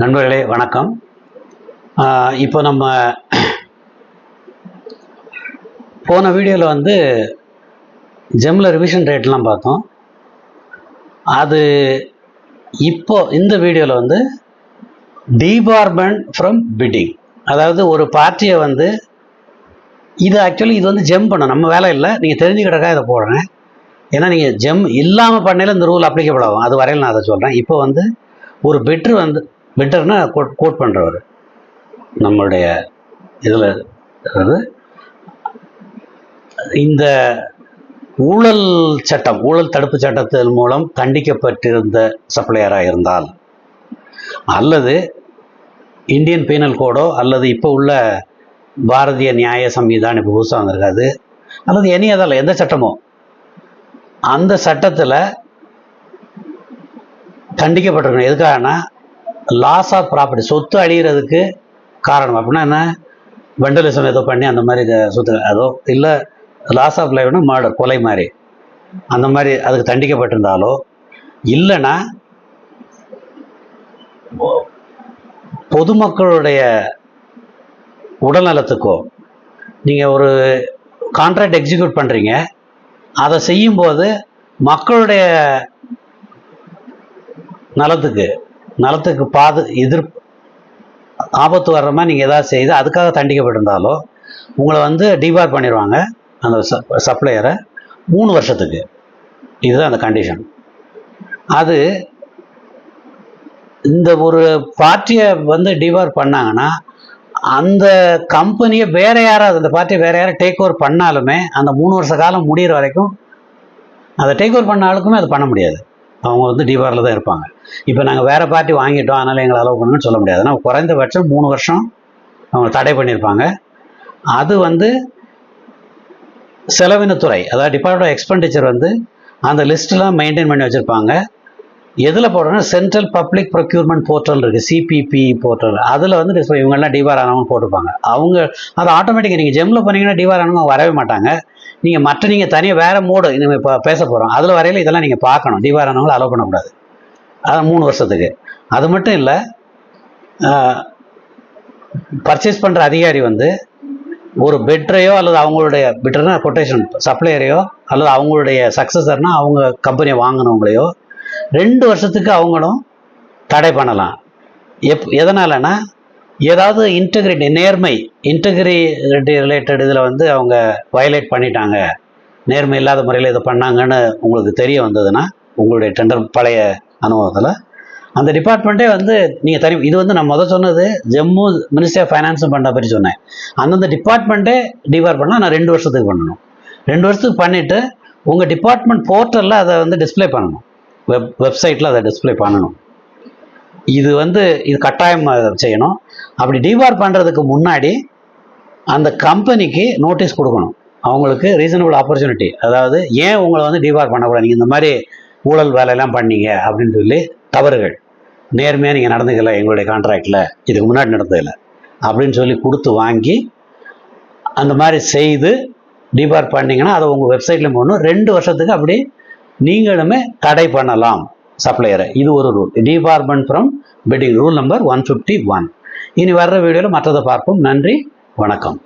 நண்பர்களே வணக்கம். இப்போ நம்ம போன வீடியோவில் வந்து ஜெம்மில் ரிவிஷன் ரேட்லாம் பார்த்தோம். அது இப்போ இந்த வீடியோவில் வந்து டீபார்மெண்ட் ஃப்ரம் பிட்டிங் அதாவது ஒரு பார்ட்டியை வந்து இது ஆக்சுவலி இது வந்து ஜெம் பண்ணும் நம்ம வேலை இல்லை. நீங்கள் தெரிஞ்சுக்கிட்டக்கா இதை போடுறேன். ஏன்னா நீங்கள் ஜெம் இல்லாமல் பண்ணையில் இந்த ரூல் அப்ளிகபிள் ஆகும். அது வரையில் நான் அதை சொல்கிறேன் இப்போ வந்து ஒரு பெட்ரு வந்து பெட்டர்னா கோட் கோட் பண்ணுறவர் நம்மளுடைய இதில் அதாவது இந்த ஊழல் சட்டம் ஊழல் தடுப்பு சட்டத்தின் மூலம் தண்டிக்கப்பட்டிருந்த சப்ளையராக இருந்தால் அல்லது இந்தியன் பீனல் கோடோ அல்லது இப்போ உள்ள பாரதிய நியாய சம்விதான் இப்போ புதுசாக வந்திருக்காது அல்லது எனி அதில் எந்த சட்டமோ அந்த சட்டத்தில் தண்டிக்கப்பட்டிருக்கணும். எதுக்காகனா லாஸ் ஆஃப் ப்ராப்பர்ட்டி சொத்து அழிகிறதுக்கு காரணம். அப்படின்னா என்ன? வெண்டலிசம் ஏதோ பண்ணி அந்த மாதிரி சொத்து அதோ இல்லை லாஸ் ஆஃப் லைஃப்னா மர்டர் கொலை மாதிரி. அந்த மாதிரி அதுக்கு தண்டிக்கப்பட்டிருந்தாலோ இல்லைன்னா பொதுமக்களுடைய உடல்நலத்துக்கோ நீங்கள் ஒரு கான்ட்ராக்ட் எக்ஸிக்யூட் பண்ணுறீங்க அதை செய்யும்போது மக்களுடைய நலத்துக்கு நலத்துக்கு பாது எதிர் ஆபத்து வர்ற மாதிரி நீங்கள் எதாவது செய்து அதுக்காக தண்டிக்கப்பட்டிருந்தாலோ உங்களை வந்து டிபார் பண்ணிடுவாங்க அந்த சப்ளையரை மூணு வருஷத்துக்கு. இதுதான் அந்த கண்டிஷன் அது இந்த ஒரு பார்ட்டியை வந்து டிவார் பண்ணாங்கன்னா அந்த கம்பெனியை வேற யாராவது அந்த பார்ட்டியை வேற யாரும் டேக் ஓவர் பண்ணாலுமே அந்த மூணு வருஷ காலம் முடியிற வரைக்கும் அதை டேக் ஓவர் பண்ண ஆளுக்குமே அது பண்ண முடியாது. அவங்க வந்து டிபாரில் தான் இருப்பாங்க. இப்போ நாங்கள் வேறு பார்ட்டி வாங்கிட்டோம் அதனால் எங்களை அலோவ் பண்ணுங்கன்னு சொல்ல முடியாது. ஆனால் குறைந்தபட்சம் மூணு வருஷம் அவங்க தடை பண்ணியிருப்பாங்க. அது வந்து செலவினத்துறை அதாவது டிபார்ட்மெண்ட் ஆஃப் எக்ஸ்பெண்டிச்சர் வந்து அந்த லிஸ்ட்லாம் மெயின்டைன் பண்ணி வச்சுருப்பாங்க. எதில் போடுறோன்னா சென்ட்ரல் பப்ளிக் ப்ரொக்யூர்மெண்ட் போர்ட்டல் இருக்குது சிபிபி போர்ட்டல் அதில் வந்து இவங்கெல்லாம் டிவார் ஆனவங்க போட்டிருப்பாங்க. அவங்க அது ஆட்டோமேட்டிக்காக நீங்கள் ஜெம்மில் போனீங்கன்னா டிவார் ஆனவங்க வரவே மாட்டாங்க. நீங்கள் மற்ற நீங்கள் தனியாக வேறு மோடு நம்ம இப்போ பேச போகிறோம் அதில் வரையில் இதெல்லாம் நீங்கள் பார்க்கணும். தீபாராணவங்களை அலோவ் பண்ணக்கூடாது. அது மூணு வருஷத்துக்கு. அது மட்டும் இல்லை பர்ச்சேஸ் பண்ணுற அதிகாரி வந்து ஒரு பெட்ரையோ அல்லது அவங்களுடைய பெட்ருனா கொட்டேஷன் சப்ளையரையோ அல்லது அவங்களுடைய சக்ஸஸர்னா அவங்க கம்பெனியை வாங்கினவங்களையோ ரெண்டு வருஷத்துக்கு அவங்களும் தடை பண்ணலாம். எப் எதனாலன்னா ஏதாவது இன்டெகிரிட்டி நேர்மை இன்டெகிரிட்டி ரிலேட்டட் இதில் வந்து அவங்க வயலேட் பண்ணிட்டாங்க. நேர்மை இல்லாத முறையில் இதை பண்ணாங்கன்னு உங்களுக்கு தெரிய வந்ததுன்னா உங்களுடைய டெண்டர் பழைய அனுபவத்தில் அந்த டிபார்ட்மெண்ட்டே வந்து நீங்கள் தனி இது வந்து நான் முதல் சொன்னது ஜம்மு மினிஸ்ட்ரி ஆஃப் ஃபைனான்ஸும் பண்ண பற்றி சொன்னேன். அந்தந்த டிபார்ட்மெண்ட்டே டிவார் பண்ணால் நான் ரெண்டு வருஷத்துக்கு பண்ணணும். ரெண்டு வருஷத்துக்கு பண்ணிவிட்டு உங்கள் டிபார்ட்மெண்ட் போர்ட்டலில் அதை வந்து டிஸ்ப்ளே பண்ணணும். வெப் வெப்சைட்டில் அதை டிஸ்ப்ளே பண்ணணும். இது வந்து இது கட்டாயம் செய்யணும். அப்படி டிபார் பண்ணுறதுக்கு முன்னாடி அந்த கம்பெனிக்கு நோட்டீஸ் கொடுக்கணும். அவங்களுக்கு ரீசனபிள் ஆப்பர்ச்சுனிட்டி அதாவது ஏன் உங்களை வந்து டிபார் பண்ணக்கூடாது? நீங்கள் இந்த மாதிரி ஊழல் வேலையெல்லாம் பண்ணீங்க அப்படின்னு சொல்லி தவறுகள். நேர்மையாக நீங்கள் நடந்துக்கல எங்களுடைய கான்ட்ராக்டில் இதுக்கு முன்னாடி நடந்ததில்ல அப்படின்னு சொல்லி கொடுத்து வாங்கி அந்த மாதிரி செய்து டிபார் பண்ணிங்கன்னா அதை உங்கள் வெப்சைட்டில் போடணும். ரெண்டு வருஷத்துக்கு அப்படி நீங்களுமே தடை பண்ணலாம். சப்ளையரை. இது ஒரு rule department from betting rule number one fifty one இனி வர்ற வீடியோவில் மற்றதை பார்ப்போம். நன்றி. வணக்கம்.